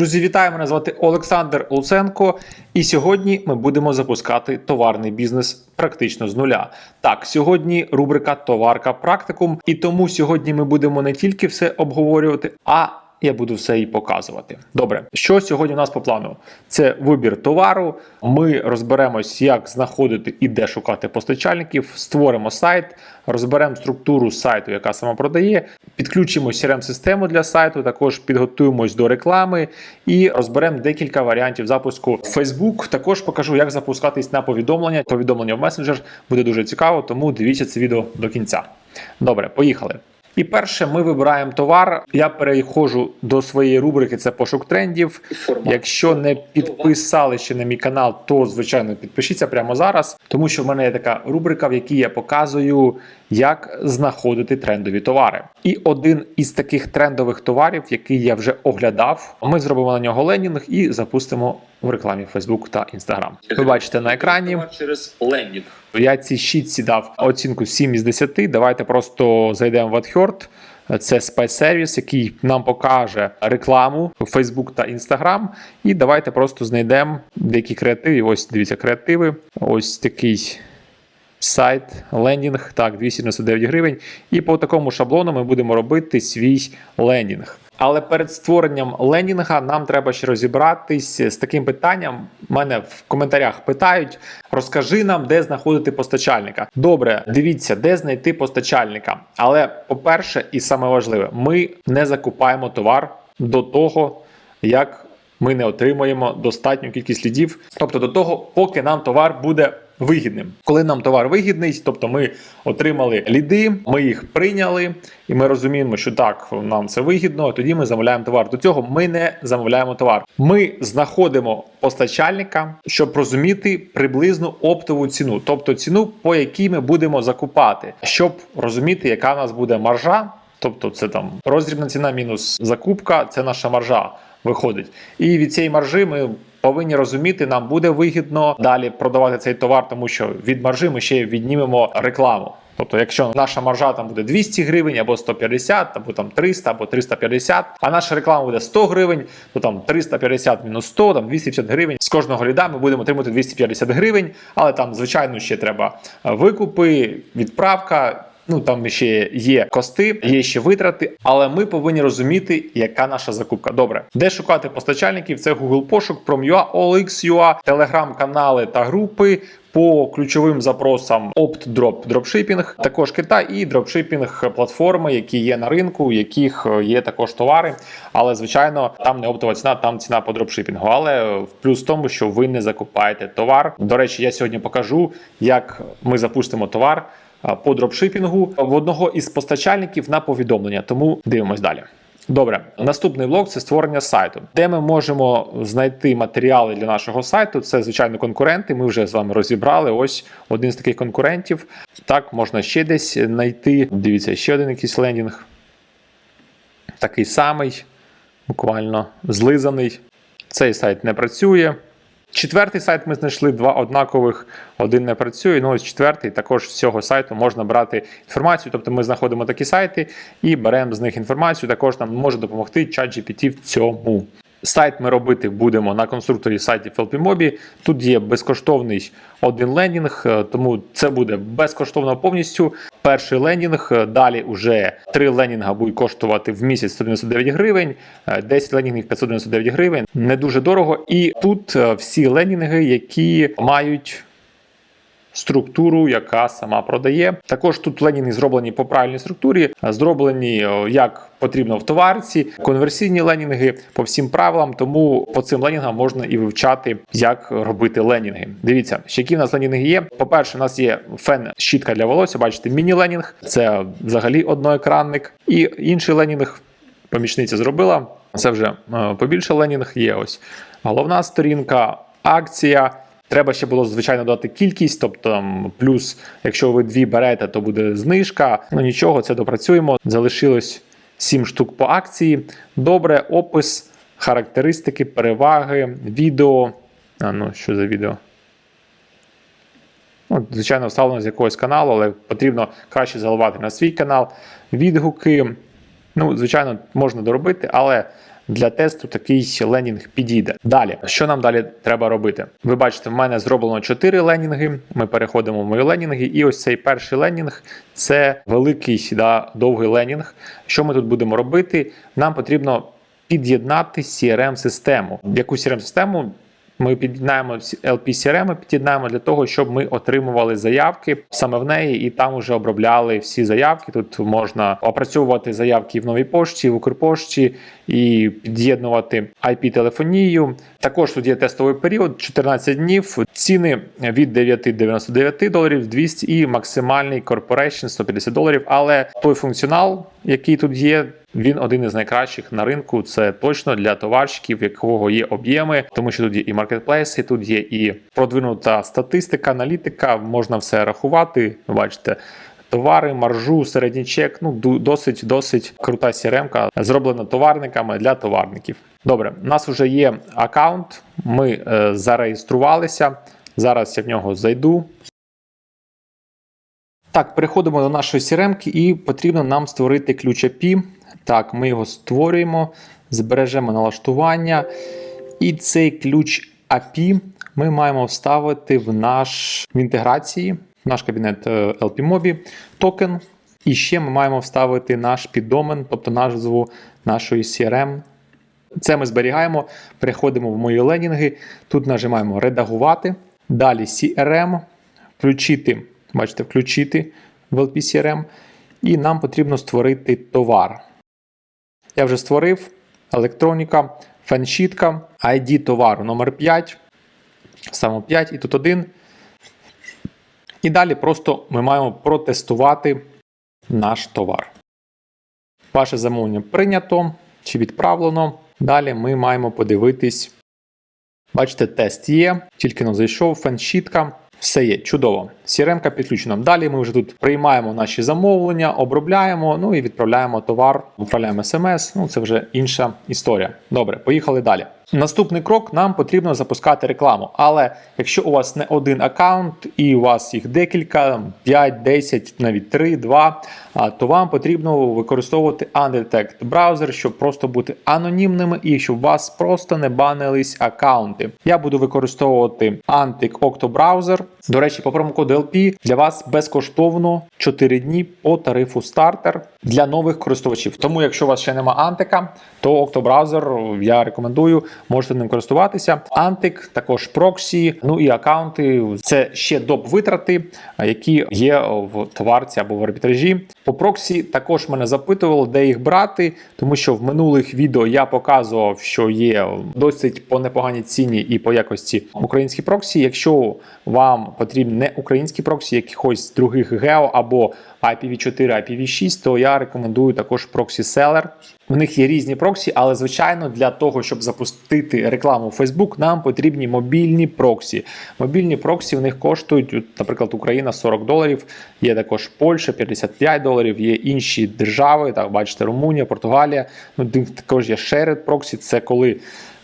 Друзі, вітаю! Мене звати Олександр Луценко, і сьогодні ми будемо запускати товарний бізнес практично з нуля. Так, сьогодні рубрика Товарка Практикум, і тому сьогодні ми будемо не тільки все обговорювати, а я буду все і показувати. Добре, що сьогодні у нас по плану? Це вибір товару. Ми розберемось, як знаходити і де шукати постачальників, створимо сайт, розберемо структуру сайту, яка сама продає, підключимо crm систему для сайту, також підготуємось до реклами і розберемо декілька варіантів запуску в Facebook. Також покажу, як запускатись на повідомлення. Повідомлення в месенджер буде дуже цікаво, тому дивіться це відео до кінця. Добре, поїхали. І перше, ми вибираємо товар. Я переходжу до своєї рубрики. Це пошук трендів. Якщо не підписали ще на мій канал, то звичайно підпишіться прямо зараз, тому що в мене є така рубрика, в якій я показую, як знаходити трендові товари. І один із таких трендових товарів, який я вже оглядав, ми зробимо на нього ленінг і запустимо в рекламі Facebook та Instagram. Ви бачите на екрані. через лендінг. Я цій щітці дав оцінку 7 із 10. Давайте просто зайдемо в AdHerd. Це спецсервіс, який нам покаже рекламу в Facebook та Instagram. І давайте просто знайдемо деякі креативи. Ось дивіться, креативи. Ось такий сайт, лендінг. Так, 299 гривень. І по такому шаблону ми будемо робити свій лендінг. Але перед створенням лендінга нам треба ще розібратись з таким питанням. Мене в коментарях питають: розкажи нам, де знаходити постачальника. Добре, дивіться, де знайти постачальника. Але по-перше, і саме важливе, ми не закупаємо товар до того, як ми не отримаємо достатню кількість лідів, тобто до того, поки нам товар буде вигідним. Коли нам товар вигідний, тобто ми отримали ліди, ми їх прийняли, і ми розуміємо, що так, нам це вигідно. Тоді ми замовляємо товар. До цього ми не замовляємо товар. Ми знаходимо постачальника, щоб розуміти приблизну оптову ціну, тобто ціну, по якій ми будемо закупати, щоб розуміти, яка в нас буде маржа. Тобто, це там роздрібна ціна мінус закупка, це наша маржа виходить. І від цієї маржі ми повинні розуміти, нам буде вигідно далі продавати цей товар, тому що від маржі ми ще віднімемо рекламу. Тобто, якщо наша маржа там буде 200 гривень, або 150, або там 300, або 350, а наша реклама буде 100 гривень, то там 350 мінус 100, там 250 гривень. З кожного ліда ми будемо отримати 250 гривень, але там, звичайно, ще треба викупи, відправка. Ну там ще є кости, є ще витрати, але ми повинні розуміти, яка наша закупка. Добре, де шукати постачальників? Це Google пошук, Prom.ua, OLX.ua, телеграм-канали та групи. По ключовим запросам OptDrop дропшипінг, також Китай і дропшипінг платформи, які є на ринку, у яких є також товари. Але звичайно, там не оптова ціна, там ціна по дропшипінгу. Але в плюс в тому, що ви не закупаєте товар. До речі, я сьогодні покажу, як ми запустимо товар по дропшипінгу в одного із постачальників на повідомлення. Тому дивимось далі. Добре, наступний блок це створення сайту, де ми можемо знайти матеріали для нашого сайту. Це звичайно конкуренти. Ми вже з вами розібрали. Ось один з таких конкурентів. Так, можна ще десь знайти. Дивіться, ще один якийсь лендінг. Такий самий, буквально злизаний. Цей сайт не працює. Четвертий сайт ми знайшли два однакових, один не працює. Ну ось четвертий також з цього сайту можна брати інформацію. Тобто ми знаходимо такі сайти і беремо з них інформацію. Також нам може допомогти ChatGPT в цьому. Сайт ми робити будемо на конструкторі сайтів LPMobi. Тут є безкоштовний один лендінг, тому це буде безкоштовно повністю. Перший лендінг, далі вже три ленінга будуть коштувати в місяць 199 гривень, 10 ленінгів 599 гривень. Не дуже дорого. І тут всі ленінги, які мають структуру, яка сама продає. Також тут ленінги зроблені по правильній структурі, зроблені як потрібно в товарці, конверсійні ленінги по всім правилам. Тому по цим ленінгам можна і вивчати, як робити ленінги. Дивіться, які в нас ленінги є. По-перше, у нас є фен щітка для волосся. Бачите, міні-ленінг, це взагалі одноекранник. І інший ленінг помічниця зробила. Це вже побільше ленінг. Є ось головна сторінка, акція. Треба ще було, звичайно, дати кількість, тобто плюс, якщо ви дві берете, то буде знижка. Ну нічого, це допрацюємо. Залишилось 7 штук по акції. Добре, опис, характеристики, переваги, відео. А ну, що за відео? Ну, Звичайно, вставлено з якогось каналу, але потрібно краще заливати на свій канал. Відгуки. Ну, звичайно, можна доробити, але для тесту такий ленінг підійде. Далі, що нам далі треба робити? Ви бачите, в мене зроблено 4 ленінги. Ми переходимо в мої ленінги, і ось цей перший ленінг це великий да, довгий ленінг. Що ми тут будемо робити? Нам потрібно під'єднати CRM-систему. Яку CRM-систему? Ми під'єднаємо LP CRM, під'єднаємо для того, щоб ми отримували заявки саме в неї, і там вже обробляли всі заявки. Тут можна опрацьовувати заявки в новій пошті, в Укрпошті і під'єднувати IP-телефонію. Також тут є тестовий період 14 днів. Ціни від 9,99 доларів 200 і максимальний Corporation 150 доларів. Але той функціонал, який тут є. Він один із найкращих на ринку. Це точно для товарщиків, якого є об'єми, тому що тут є і маркетплейси, тут є і продвинута статистика, аналітика. Можна все рахувати. Бачите. Товари, маржу, середній чек. Ну досить досить крута CRM, зроблена товарниками для товарників. Добре, у нас вже є аккаунт. Ми е, зареєструвалися. Зараз я в нього зайду. Так, переходимо до нашої CRM і потрібно нам створити ключ API. Так, ми його створюємо, збережемо налаштування. І цей ключ API ми маємо вставити в наш в інтеграції, наш кабінет е, LPMobi токен. І ще ми маємо вставити наш піддомен, тобто назву нашої CRM. Це ми зберігаємо, переходимо в мої ленінги. Тут нажимаємо редагувати. Далі CRM, включити, бачите, включити в LP CRM. І нам потрібно створити товар. Я вже створив електроніка, феншітка, ID товару номер 5 саме 5 і тут 1. І далі просто ми маємо протестувати наш товар. Ваше замовлення прийнято чи відправлено. Далі ми маємо подивитись. Бачите, тест є, тільки но зайшов, феншітка. Все є чудово. CRM підключена. Далі ми вже тут приймаємо наші замовлення, обробляємо, ну і відправляємо товар, відправляємо смс. Ну це вже інша історія. Добре, поїхали далі. Наступний крок нам потрібно запускати рекламу. Але якщо у вас не один аккаунт і у вас їх декілька, 5, 10, навіть 3, 2, то вам потрібно використовувати Undetect браузер, щоб просто бути анонімними і щоб у вас просто не банились аккаунти. Я буду використовувати Antic Octo браузер. До речі, по промокоду LP для вас безкоштовно 4 дні по тарифу стартер для нових користувачів. Тому, якщо у вас ще нема Антика, то Octo я рекомендую можете ним користуватися. Антик, також проксі, ну і аккаунти це ще доп витрати, які є в товарці або в арбітражі. По проксі також мене запитували, де їх брати, тому що в минулих відео я показував, що є досить по непоганій ціні і по якості українські проксі. Якщо вам потрібні не українські проксі, якихось других гео або IPv4, IPv6, то я рекомендую також проксі Seller. В них є різні проксі, але звичайно для того, щоб запустити рекламу в Facebook, нам потрібні мобільні проксі. Мобільні проксі в них коштують, наприклад, Україна 40 доларів, є також Польща 55 доларів, є інші держави, так бачите, Румунія, Португалія. Ну також є Shared проксі, це коли.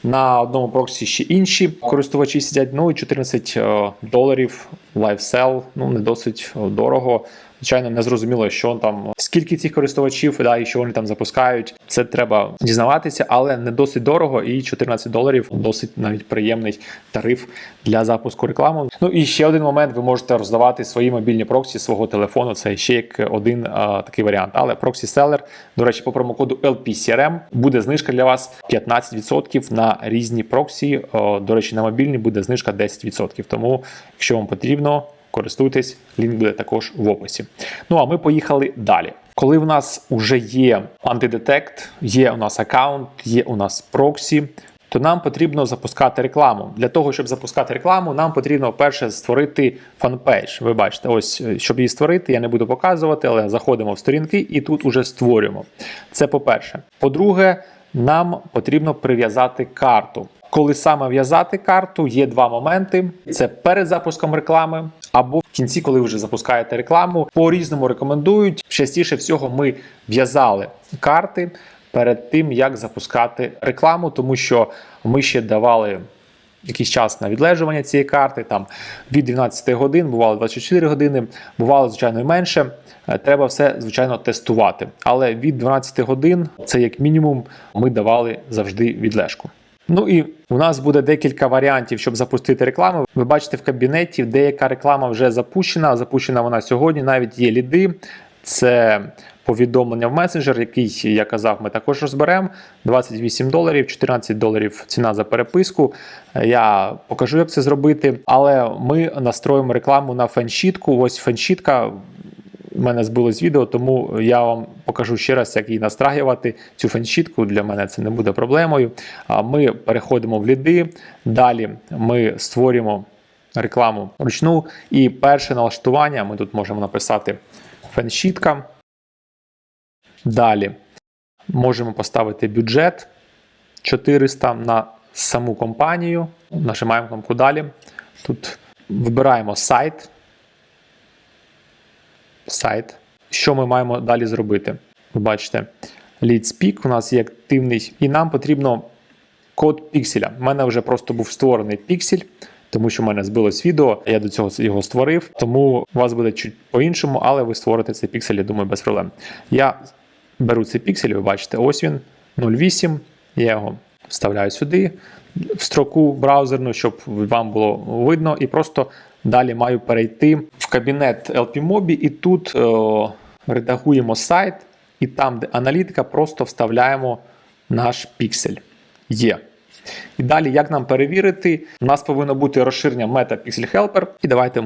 На одному проксі ще інші користувачі сидять. Ну і 14 е, доларів лайфсел, ну не досить дорого. Звичайно, не зрозуміло, що там скільки цих користувачів да, і що вони там запускають. Це треба дізнаватися, але не досить дорого. І 14 доларів досить навіть приємний тариф для запуску реклами. Ну і ще один момент: ви можете роздавати свої мобільні проксі свого телефону. Це ще як один а, такий варіант. Але проксі селер, до речі, по промокоду LPCRM буде знижка для вас 15% на різні проксі. До речі, на мобільні буде знижка 10%. Тому, якщо вам потрібно користуйтесь, лінк буде також в описі. Ну а ми поїхали далі. Коли в нас вже є антидетект, є у нас аккаунт, є у нас проксі, то нам потрібно запускати рекламу. Для того, щоб запускати рекламу, нам потрібно перше створити фанпейдж. Ви бачите, ось щоб її створити, я не буду показувати, але заходимо в сторінки і тут уже створюємо. Це по-перше. По-друге, нам потрібно прив'язати карту. Коли саме в'язати карту, є два моменти: це перед запуском реклами, або в кінці, коли ви вже запускаєте рекламу. По різному рекомендують. Частіше всього, ми в'язали карти перед тим, як запускати рекламу, тому що ми ще давали якийсь час на відлежування цієї карти, там від 12 годин, бувало 24 години, бувало, звичайно, і менше. Е, Треба все, звичайно, тестувати. Але від 12 годин, це як мінімум, ми давали завжди відлежку. Ну і у нас буде декілька варіантів, щоб запустити рекламу. Ви бачите в кабінеті, деяка реклама вже запущена. Запущена вона сьогодні. Навіть є ліди. Це повідомлення в месенджер, який я казав, ми також розберемо. 28 доларів, 14 доларів ціна за переписку. Я покажу, як це зробити. Але ми настроїмо рекламу на феншітку. Ось феншітка. У мене збилось відео, тому я вам покажу ще раз, як її настраювати. Цю феншітку для мене це не буде проблемою. Ми переходимо в ліди. Далі ми створюємо рекламу ручну. І перше налаштування ми тут можемо написати феншітка. Далі можемо поставити бюджет 400 на саму компанію. Нажимаємо кнопку далі. Тут вибираємо сайт. Сайт. Що ми маємо далі зробити? Ви бачите, lead speak у нас є активний, і нам потрібно код пікселя. У мене вже просто був створений піксель, тому що в мене збилось відео, я до цього його створив. Тому у вас буде чуть по-іншому, але ви створите цей піксель, я думаю, без проблем. Я беру цей піксель, ви бачите, ось він 0,8. Я його вставляю сюди в строку браузерну, щоб вам було видно, і просто далі маю перейти в кабінет LPMobi, і тут е, редагуємо сайт, і там, де аналітика, просто вставляємо наш піксель. Є. І далі, як нам перевірити, у нас повинно бути розширення Meta Pixel Helper. І давайте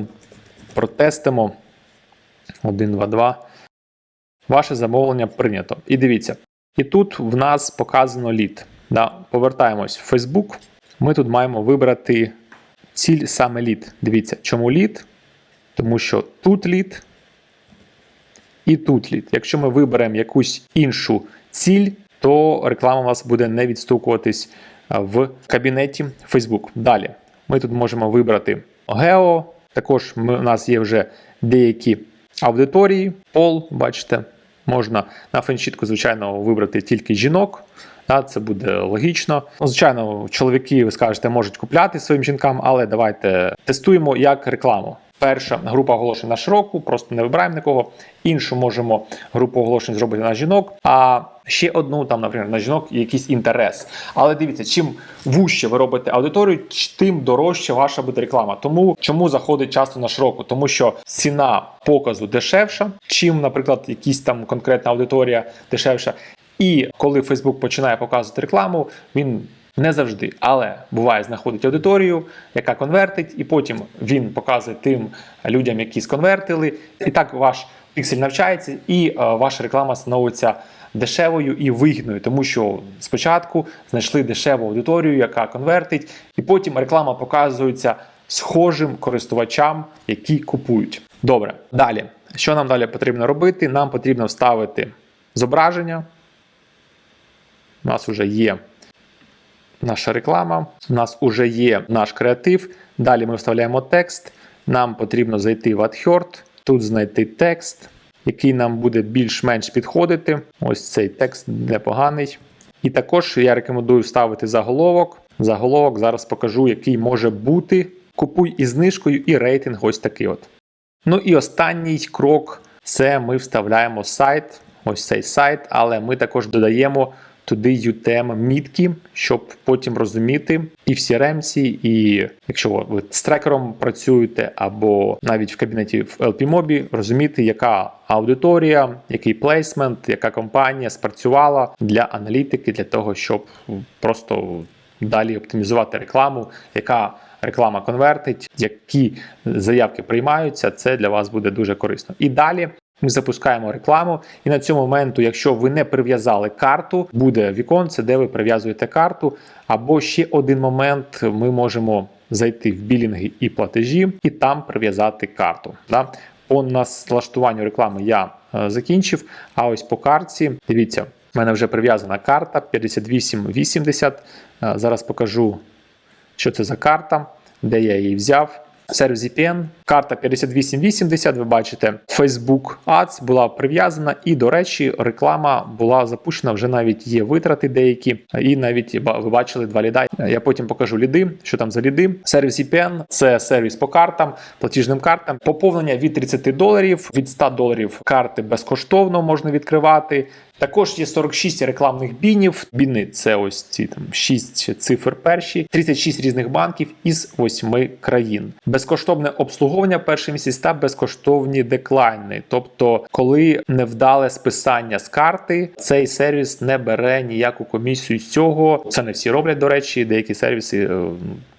протестимо 1, 2, 2. Ваше замовлення прийнято. І дивіться, і тут в нас показано лід. Да, повертаємось в Facebook. Ми тут маємо вибрати ціль саме лід. Дивіться, чому лід? Тому що тут лід і тут лід. Якщо ми виберемо якусь іншу ціль, то реклама у вас буде не відстукуватись в кабінеті Facebook. Далі ми тут можемо вибрати гео. Також ми, у нас є вже деякі аудиторії, пол, бачите, можна на феншітку, звичайно, вибрати тільки жінок. Да, це буде логічно. Ну, Звичайно, чоловіки, ви скажете, можуть купляти своїм жінкам, але давайте тестуємо як рекламу. Перша група оголошень на широку, просто не вибираємо нікого. Іншу можемо групу оголошень зробити на жінок, а ще одну, там, наприклад, на жінок якийсь інтерес. Але дивіться, чим вужче ви робите аудиторію, тим дорожче ваша буде реклама. Тому чому заходить часто на широку? Тому що ціна показу дешевша, чим, наприклад, якісь там конкретна аудиторія дешевша. І коли Facebook починає показувати рекламу, він не завжди, але буває, знаходить аудиторію, яка конвертить, і потім він показує тим людям, які сконвертили. І так ваш піксель навчається, і е, ваша реклама становиться дешевою і вигідною, тому що спочатку знайшли дешеву аудиторію, яка конвертить, і потім реклама показується схожим користувачам, які купують. Добре, далі. Що нам далі потрібно робити? Нам потрібно вставити зображення. У нас вже є наша реклама, у нас вже є наш креатив. Далі ми вставляємо текст. Нам потрібно зайти в AdHerd, тут знайти текст, який нам буде більш-менш підходити. Ось цей текст непоганий. І також я рекомендую вставити заголовок. Заголовок зараз покажу, який може бути. Купуй із знижкою і рейтинг ось такий от. Ну і останній крок це ми вставляємо сайт, ось цей сайт, але ми також додаємо туди UTM мітки, щоб потім розуміти і в CRM, і якщо ви з трекером працюєте, або навіть в кабінеті в LPMobi, розуміти, яка аудиторія, який плейсмент, яка компанія спрацювала для аналітики, для того, щоб просто далі оптимізувати рекламу, яка реклама конвертить, які заявки приймаються, це для вас буде дуже корисно. І далі ми запускаємо рекламу, і на цьому моменту, якщо ви не прив'язали карту, буде віконце, де ви прив'язуєте карту. Або ще один момент, ми можемо зайти в білінги і платежі, і там прив'язати карту. Да? По налаштуванню реклами я е, закінчив. А ось по картці, дивіться, в мене вже прив'язана карта 5880. Е, Зараз покажу, що це за карта, де я її взяв. Сервіс VPN, карта 5880, ви бачите, Facebook Ads була прив'язана, і, до речі, реклама була запущена, вже навіть є витрати деякі, і навіть ви бачили два ліда. Я потім покажу ліди, що там за ліди. Сервіс VPN – це сервіс по картам, платіжним картам. Поповнення від 30 доларів, від 100 доларів карти безкоштовно можна відкривати. Також є 46 рекламних бінів. Біни це ось ці там 6 цифр перші, 36 різних банків із 8 країн. Безкоштовне обслуговування перший місяць та безкоштовні деклайни. Тобто, коли невдале списання з карти, цей сервіс не бере ніяку комісію з цього. Це не всі роблять, до речі. Деякі сервіси е,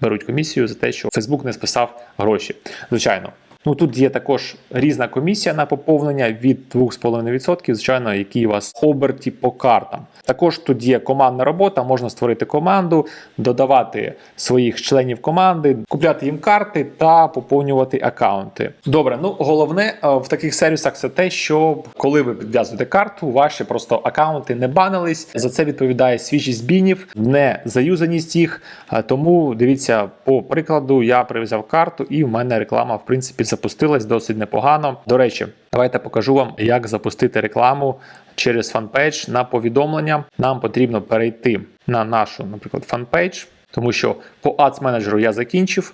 беруть комісію за те, що Facebook не списав гроші. Звичайно. Ну тут є також різна комісія на поповнення від 2,5%, звичайно, які у вас оберті по картам. Також тут є командна робота, можна створити команду, додавати своїх членів команди, купляти їм карти та поповнювати акаунти. Добре, ну головне е, в таких сервісах це те, що коли ви підв'язуєте карту, ваші просто акаунти не банились. За це відповідає свіжість бінів, не заюзаність їх. Е, Тому дивіться, по прикладу, я прив'язав карту, і в мене реклама в принципі запустилась досить непогано. До речі, давайте покажу вам, як запустити рекламу через фанпейдж на повідомлення. Нам потрібно перейти на нашу, наприклад, фанпейдж. Тому що по Ads менеджеру я закінчив.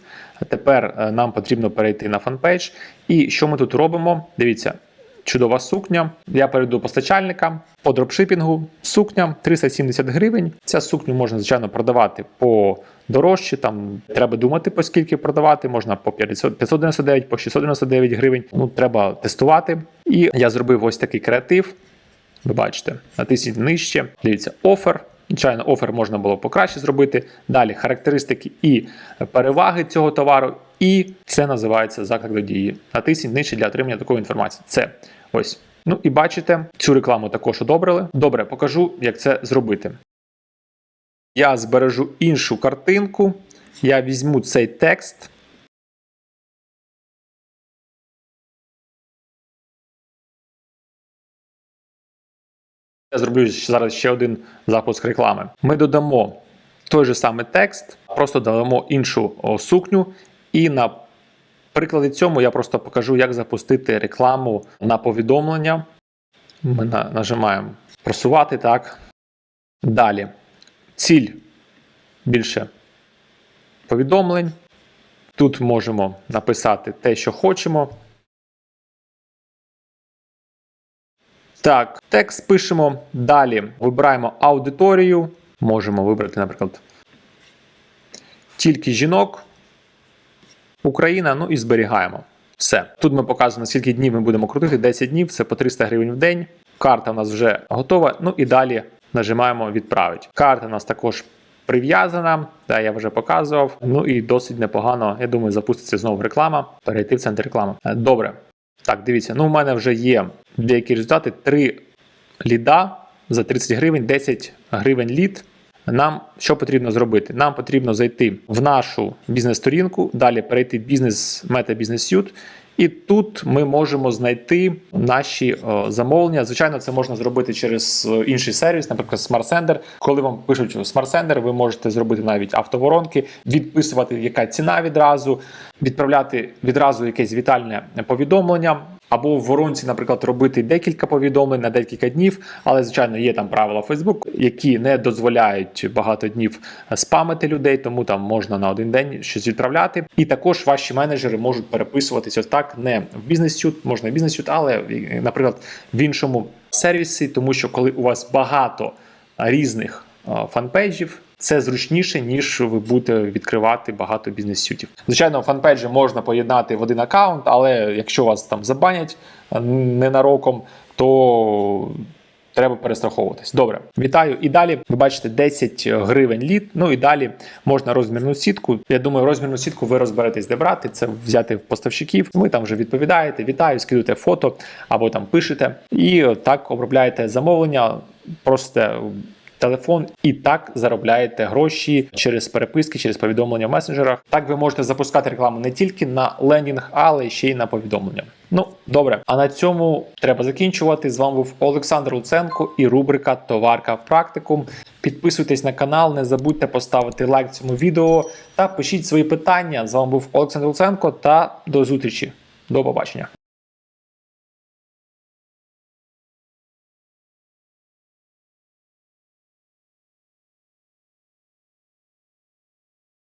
Тепер е, нам потрібно перейти на фанпейдж. І що ми тут робимо? Дивіться, чудова сукня. Я перейду постачальника по дропшипінгу. Сукня 370 гривень. Ця сукню можна, звичайно, продавати по дорожче. Там треба думати, по скільки продавати. Можна по 500 599, по 699 гривень. Ну, треба тестувати. І я зробив ось такий креатив. Ви бачите, натисніть нижче. Дивіться, офер. Звичайно, офер можна було покраще зробити. Далі характеристики і переваги цього товару. І це називається заклик до дії. Натисніть нижче для отримання такої інформації. Це ось. Ну і бачите, цю рекламу також одобрили. Добре, покажу, як це зробити. Я збережу іншу картинку. Я візьму цей текст. Я зроблю зараз ще один запуск реклами. Ми додамо той же самий текст, просто додамо іншу сукню, і на прикладі цьому я просто покажу, як запустити рекламу на повідомлення. Ми на- нажимаємо просувати так. Далі. Ціль більше повідомлень. Тут можемо написати те, що хочемо. Так, текст пишемо. Далі вибираємо аудиторію. Можемо вибрати, наприклад, тільки жінок. Україна, ну і зберігаємо. Все. Тут ми показуємо, скільки днів ми будемо крутити. 10 днів, це по 300 гривень в день. Карта у нас вже готова. Ну і далі нажимаємо відправити. Карта у нас також прив'язана, да, я вже показував. Ну і досить непогано. Я думаю, запуститься знову реклама. Перейти в центр реклами. Е, Добре. Так, дивіться, ну в мене вже є деякі результати. Три ліда за 30 гривень, 10 гривень лід. Нам що потрібно зробити? Нам потрібно зайти в нашу бізнес-сторінку, далі перейти в бізнес мета бізнес і тут ми можемо знайти наші е, замовлення. Звичайно, це можна зробити через е, інший сервіс, наприклад, Sender. Коли вам пишуть Sender, ви можете зробити навіть автоворонки, відписувати яка ціна відразу, відправляти відразу якесь вітальне повідомлення. Або в воронці, наприклад, робити декілька повідомлень на декілька днів, але звичайно є там правила Facebook, які не дозволяють багато днів спамити людей, тому там можна на один день щось відправляти. І також ваші менеджери можуть переписуватись ось так, не в бізнес сют, можна в бізнес сют, але, наприклад, в іншому сервісі, тому що коли у вас багато різних фанпейджів. Це зручніше, ніж ви будете відкривати багато бізнес-сютів. Звичайно, фанпейджі можна поєднати в один аккаунт, але якщо вас там забанять ненароком, то треба перестраховуватись. Добре, вітаю. І далі ви бачите 10 гривень лід. Ну і далі можна розмірну сітку. Я думаю, розмірну сітку ви розберетесь, де брати. Це взяти в поставщиків. Ви там вже відповідаєте, вітаю, скидуєте фото або там пишете. І так обробляєте замовлення. Просто телефон і так заробляєте гроші через переписки, через повідомлення в месенджерах. Так ви можете запускати рекламу не тільки на лендінг, але ще й на повідомлення. Ну, добре. А на цьому треба закінчувати. З вами був Олександр Луценко і рубрика Товарка в практикум. Підписуйтесь на канал, не забудьте поставити лайк цьому відео та пишіть свої питання. З вами був Олександр Луценко та до зустрічі. До побачення.